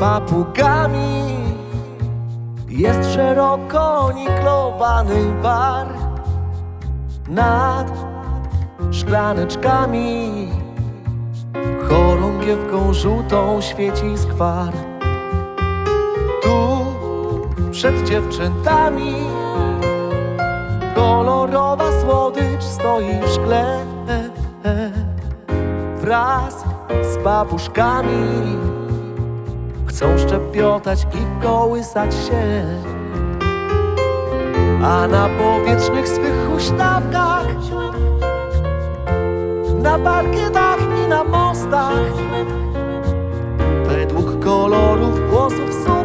papugami. Jest szeroko niklowany bar Nad szklaneczkami. Chorągiewką żółtą świeci skwar. Tu przed dziewczętami Kolorowa słodycz stoi w szkle. Wraz z babuszkami. Chcą szczepiotać i kołysać się. A na powietrznych swych huśtawkach Na parkietach i na mostach Według kolorów włosów sukien